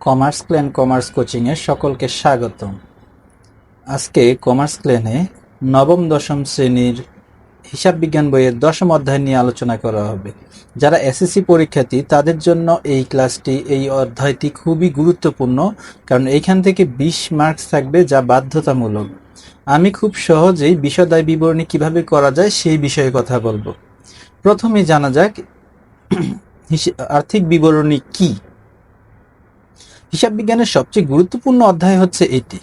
Commerce clan commerce কোচিংয়ে সকলকে স্বাগতম। আজকে কমার্স ক্ল্যানে নবম, দশম শ্রেণির হিসাব বিজ্ঞান বইয়ের দশম অধ্যায় নিয়ে আলোচনা করা হবে। যারা এসএসসি পরীক্ষার্থী, তাদের জন্য এই ক্লাসটি, এই অধ্যায়টি খুবই গুরুত্বপূর্ণ, কারণ এইখান থেকে বিশ মার্কস থাকবে যা বাধ্যতামূলক। আমি খুব সহজেই বিশদায় বিবরণী কীভাবে করা যায় সেই বিষয়ে কথা বলব। প্রথমে জানা যাক আর্থিক বিবরণী কি? হিসাব বিজ্ঞানের সবচেয়ে গুরুত্বপূর্ণ অধ্যায় হচ্ছে এটি।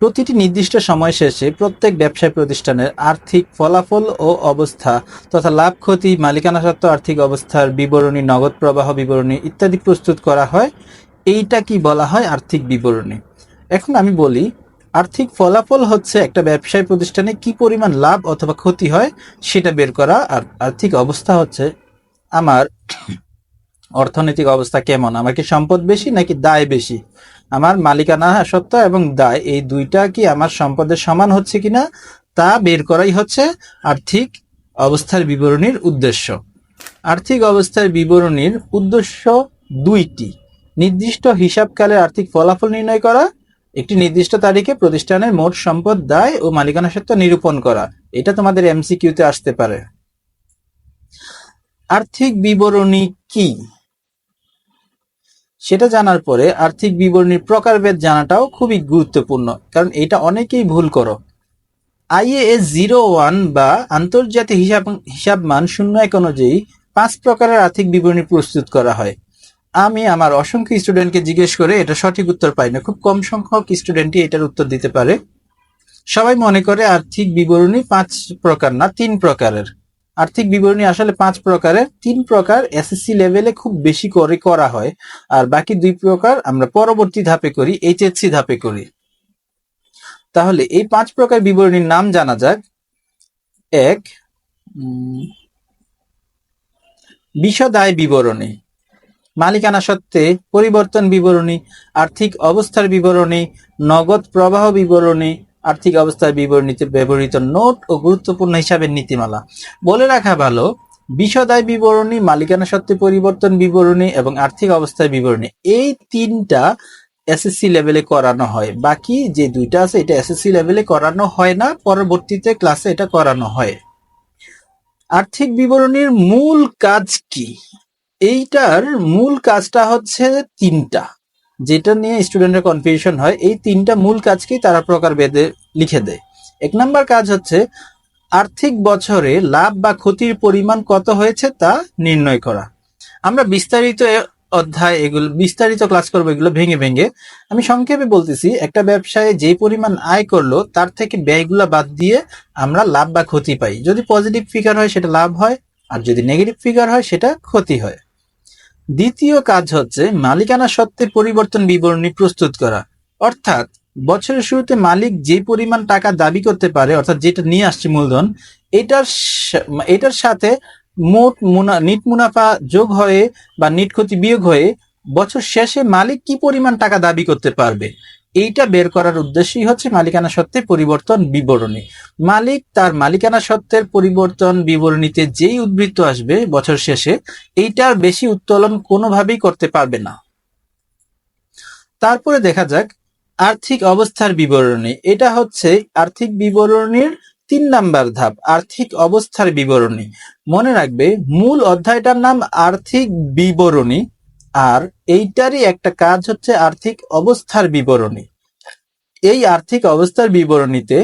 প্রতিটি নির্দিষ্ট সময় শেষে প্রত্যেক ব্যবসায় প্রতিষ্ঠানের আর্থিক ফলাফল ও অবস্থা তথা লাভ, ক্ষতি, মালিকানা সত্ত্ব আর্থিক অবস্থার বিবরণী, নগদ প্রবাহ বিবরণী ইত্যাদি প্রস্তুত করা হয়। এইটা কি বলা হয় আর্থিক বিবরণী? এখন আমি বলি, আর্থিক ফলাফল হচ্ছে একটা ব্যবসায় প্রতিষ্ঠানে কি পরিমাণ লাভ অথবা ক্ষতি হয় সেটা বের করা। আর আর্থিক অবস্থা হচ্ছে আমার অর্থনৈতিক অবস্থা কেমন? আমার কি সম্পদ বেশি নাকি দায় বেশি? আমার মালিকানা সত্ত্ব এবং দায়, এই দুইটা কি আমার সম্পদের সমান হচ্ছে কিনা তা বের করাই হচ্ছে আর্থিক অবস্থার বিবরণীর উদ্দেশ্য। আর্থিক অবস্থার বিবরণীর উদ্দেশ্য দুইটি। নির্দিষ্ট হিসাবকালের আর্থিক ফলাফল নির্ণয় করা, একটি নির্দিষ্ট তারিখে প্রতিষ্ঠানের মোট সম্পদ, দায় ও মালিকানা সত্ত্ব নিরূপণ করা। এটা তোমাদের এমসিকিউতে আসতে পারে। আর্থিক বিবরণী কি? সেটা জানার পরে আর্থিক বিবরণীর প্রকারভেদ জানাটাও খুবই গুরুত্বপূর্ণ, কারণ এটা অনেকেই ভুল করো। আইএএস জিরো ওয়ান বা আন্তর্জাতিক হিসাব হিসাব মান শূন্য এক অনুযায়ী পাঁচ প্রকারের আর্থিক বিবরণী প্রস্তুত করা হয়। আমি আমার অসংখ্য স্টুডেন্টকে জিজ্ঞেস করে এটা সঠিক উত্তর পাই না। খুব কম সংখ্যক স্টুডেন্টই এটার উত্তর দিতে পারে। সবাই মনে করে আর্থিক বিবরণী পাঁচ প্রকার না, তিন প্রকারের। আর্থিক বিবরণী আসলে পাঁচ প্রকারের তিন প্রকার এসএসসি লেভেলে খুব বেশি করে করা হয় আর বাকি দুই প্রকার আমরা পরবর্তী ধাপে করি এইচএসসি ধাপে করি। তাহলে এই পাঁচ প্রকার বিবরণীর নাম জানা যাক। এক উম, বিশদায় বিবরণী। মালিকানা সত্ত্বে পরিবর্তন বিবরণী আর্থিক অবস্থার বিবরণী নগদ প্রবাহ বিবরণী আর্থিক অবস্থার বিবরণীতে ব্যবহৃত নোট ও গুরুত্বপূর্ণ হিসাবের নীতিমালা। বলে রাখা ভালো, বিশদায় বিবরণী, মালিকানা সত্ত্বে পরিবর্তন বিবরণী এবং আর্থিক অবস্থার বিবরণী, এই তিনটা এসএসসি লেভেলে করানো হয়। বাকি যে দুইটা আছে, এটা এসএসসি লেভেলে করানো হয় না, পরবর্তীতে ক্লাসে এটা করানো হয়। আর্থিক বিবরণীর মূল কাজ কি? এইটার মূল কাজটা হচ্ছে তিনটা। যেটা নিয়ে স্টুডেন্টের কনফিউশন হয়, এই তিনটা মূল কাজকেই তারা প্রকার বেদে লিখে দেয়। এক নম্বর কাজ হচ্ছে, আর্থিক বছরে লাভ বা ক্ষতির পরিমাণ কত হয়েছে তা নির্ণয় করা। আমরা বিস্তারিত অধ্যায় এগুলো, বিস্তারিত ক্লাস করব এগুলো ভেঙে ভেঙে। আমি সংক্ষেপে বলতেছি, একটা ব্যবসায় যে পরিমাণ আয় করল, তার থেকে ব্যয়গুলো বাদ দিয়ে আমরা লাভ বা ক্ষতি পাই। যদি পজিটিভ ফিগার হয়, সেটা লাভ হয়, আর যদি নেগেটিভ ফিগার হয়, সেটা ক্ষতি হয়। দ্বিতীয় কাজ হচ্ছে মালিকানা সত্ত্বে পরিবর্তন বিবরণী প্রস্তুত করা। অর্থাৎ, বছরের শুরুতে মালিক যে পরিমাণ টাকা দাবি করতে পারে, অর্থাৎ যেটা নিয়ে আসছে মূলধন, এটার এটার সাথে মোট মুনা, নিট মুনাফা যোগ হয়ে বা নিট ক্ষতি বিয়োগ হয়ে বছর শেষে মালিক কি পরিমাণ টাকা দাবি করতে পারবে? এইটা বের করার উদ্দেশ্যই হচ্ছে মালিকানা সত্ত্বে পরিবর্তন বিবরণী। মালিক তার মালিকানা সত্ত্বের পরিবর্তন বিবরণীতে যেই উদ্বৃত্ত আসবে বছর শেষে, এইটার বেশি উত্তোলন কোনোভাবেই করতে পারবে না। তারপরে দেখা যাক আর্থিক অবস্থার বিবরণী। এটা হচ্ছে আর্থিক বিবরণীর তিন নাম্বার ধাপ, আর্থিক অবস্থার বিবরণী। মনে রাখবে, মূল অধ্যায়টার নাম আর্থিক বিবরণী। আর এইটারই একটা কাজ হচ্ছে আর্থিক অবস্থার বিবরণী। এই আর্থিক অবস্থার বিবরণীতে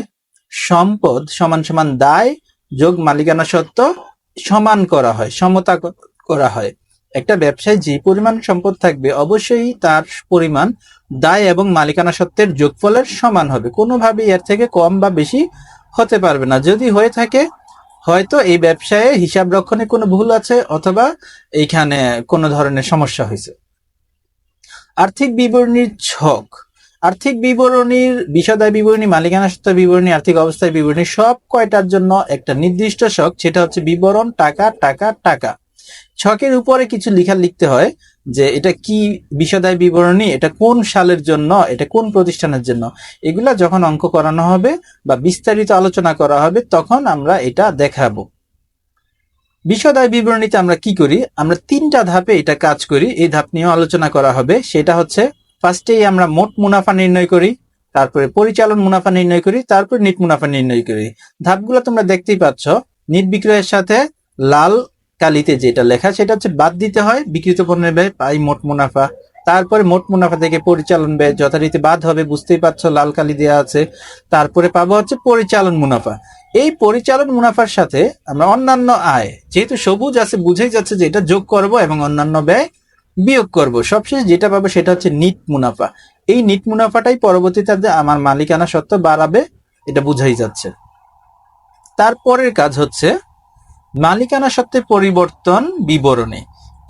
সম্পদ সমান সমান দায় যোগ মালিকানা সত্ত্ব সমান করা হয়, সমতা করা হয়। একটা ব্যবসায় যে পরিমাণ সম্পদ থাকবে অবশ্যই তার পরিমাণ দায় এবং মালিকানা সত্ত্বের যোগফলের সমান হবে। কোনোভাবেই এর থেকে কম বা বেশি হতে পারবে না। যদি হয়ে থাকে হয়তো এই ব্যবসায়ে হিসাব রক্ষণে কোনো ভুল আছে অথবা এইখানে কোনো ধরনের সমস্যা হয়েছে। আর্থিক বিবরণীর ছক। আর্থিক বিবরণীর, বিষদায় বিবরণী মালিকানা সত্ত্ব বিবরণী, আর্থিক অবস্থায় বিবরণী সব কয়টার জন্য একটা নির্দিষ্ট ছক, সেটা হচ্ছে বিবরণ, টাকা টাকা টাকা। ছকের উপরে কিছু লিখা লিখতে হয়। যে এটা কি বিষদায় বিবরণী? এটা কোন সালের জন্য? এটা কোন প্রতিষ্ঠানের জন্য? এগুলা যখন অঙ্ক করানো হবে বা বিস্তারিত আলোচনা করা হবে, তখন আমরা এটা দেখাবো। বিশদায় বিবরণীতে আমরা কি করি? আমরা তিনটা ধাপে এটা কাজ করি। এই ধাপ নিয়েও আলোচনা করা হবে। সেটা হচ্ছে ফার্স্টেই আমরা মোট মুনাফা নির্ণয় করি, তারপরে পরিচালন মুনাফা নির্ণয় করি, তারপর নিট মুনাফা নির্ণয় করি। ধাপগুলো তোমরা দেখতেই পাচ্ছ। নিট বিক্রয়ের সাথে লাল কালিতে যেটা লেখা, সেটা হচ্ছে বাদ দিতে হয় বিক্রিত পণ্যের ব্যয় পাই মোট মুনাফা। তারপরে মোট মুনাফা থেকে পরিচালন ব্যয় যথারীতি বাদ হবে, বুঝতেই পারছ, লাল কালি দেওয়া আছে। তারপরে পাবো হচ্ছে পরিচালন মুনাফা। এই পরিচালন মুনাফার সাথে আমরা অন্যান্য আয়, যেহেতু সবুজ আছে, বুঝেই যাচ্ছে যে এটা যোগ করব এবং অন্যান্য ব্যয় বিয়োগ করব। সবশেষ যেটা পাবো সেটা হচ্ছে নিট মুনাফা। এই নিট মুনাফাটাই পরবর্তীতে আমার মালিকানা সত্ত্ব বাড়াবে, এটা বুঝাই যাচ্ছে। তারপরের কাজ হচ্ছে মালিকানা সত্ত্বে পরিবর্তন বিবরণী।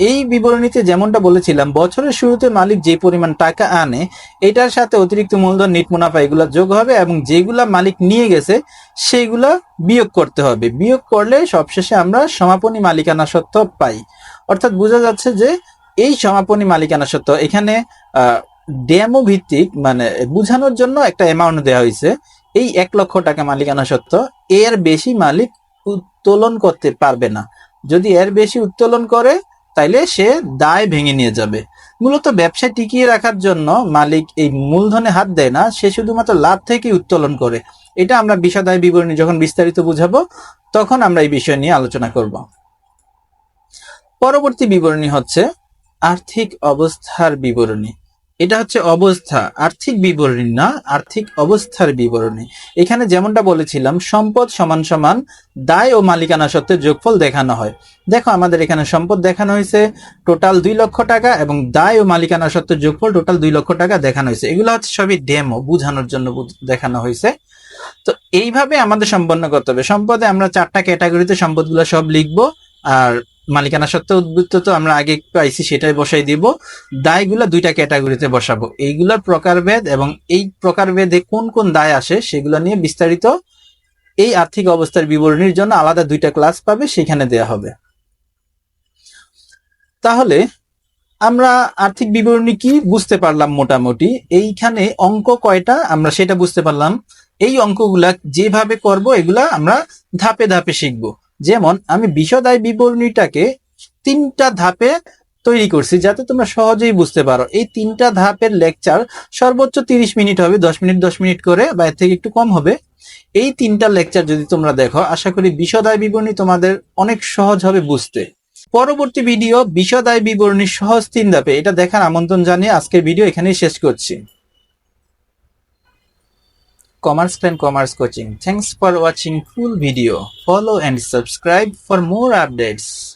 এই বিবরণীতে যেমনটা বলেছিলাম, বছরের শুরুতে মালিক যে পরিমাণ টাকা আনে, এটার সাথে অতিরিক্ত মূলধন, নিট মুনাফা এগুলো যোগ হবে এবং যেগুলা মালিক নিয়ে গেছে, সেগুলা বিয়োগ করতে হবে। বিয়োগ করলে সবশেষে আমরা সমাপনী মালিকানা সত্ত্ব পাই। অর্থাৎ বোঝা যাচ্ছে যে এই সমাপনী মালিকানা সত্ত্ব এখানে ডেমো ভিত্তিক মানে বোঝানোর জন্য একটা অ্যামাউন্ট দেওয়া হয়েছে। এই এক লক্ষ টাকা মালিকানা সত্ত্ব, এর বেশি মালিক উত্তোলন করতে পারবে না। যদি এর বেশি উত্তোলন করে, তাইলে সে দায় ভেঙে নিয়ে যাবে। মূলত ব্যবসা টিকিয়ে রাখার জন্য মালিক এই মূলধনে হাত দেয় না, সে শুধুমাত্র লাভ থেকে উত্তোলন করে। এটা আমরা বিষাদায় বিবরণী যখন বিস্তারিত বুঝাবো, তখন আমরা এই বিষয় নিয়ে আলোচনা করব। পরবর্তী বিবরণী হচ্ছে আর্থিক অবস্থার বিবরণী। এটা হচ্ছে অবস্থা, আর্থিক বিবরণী না, আর্থিক অবস্থার বিবরণী। এখানে যেমনটা বলেছিলাম, সম্পদ সমান সমান দায় ও মালিকানা সত্ত্বে যোগফল দেখানো হয়। দেখো আমাদের এখানে সম্পদ দেখানো হয়েছে, টোটাল দুই লক্ষ টাকা এবং দায় ও মালিকানা সত্ত্বে যোগফল টোটাল দুই লক্ষ টাকা দেখানো হয়েছে। এগুলো হচ্ছে সবই ডেমো বোঝানোর জন্য দেখানো হয়েছে। তো এইভাবে আমাদের সম্পন্ন করতে হবে। সম্পদে আমরা চারটা ক্যাটাগরিতে সম্পদগুলো সব লিখব, আর মালিকানা সত্ত্বে উদ্বৃত্ত তো আমরা আগে পাইছি সেটাই বসাই দিব। দায়গুলো দুইটা ক্যাটাগরিতে বসাবো। এইগুলোর প্রকারভেদ এবং এই প্রকারভেদে কোন কোন দায় আসে সেগুলো নিয়ে বিস্তারিত এই আর্থিক অবস্থার বিবরণীর জন্য আলাদা দুইটা ক্লাস পাবে, সেখানে দেয়া হবে। তাহলে আমরা আর্থিক বিবরণী কি বুঝতে পারলাম মোটামুটি? এইখানে অঙ্ক কয়টা? আমরা সেটা বুঝতে পারলাম। এই অঙ্কগুলা যেভাবে করব, এগুলা আমরা ধাপে ধাপে শিখব। যেমন, আমি বিশদায় বিবরণীটাকে তিনটা ধাপে তৈরি করছি যাতে তোমরা সহজেই বুঝতে পারো। এই তিনটা ধাপের লেকচার সর্বোচ্চ তিরিশ মিনিট হবে, দশ মিনিট দশ মিনিট করে বা এর থেকে একটু কম হবে। এই তিনটা লেকচার যদি তোমরা দেখো, আশা করি বিশদায় বিবরণী তোমাদের অনেক সহজ হবে বুঝতে। পরবর্তী ভিডিও বিশদায় বিবরণী সহজ তিন ধাপে। এটা দেখার আমন্ত্রণ জানিয়ে আজকের ভিডিও এখানেই শেষ করছি। Commerce and Commerce Coaching. Thanks for watching full video. Follow and subscribe for more updates.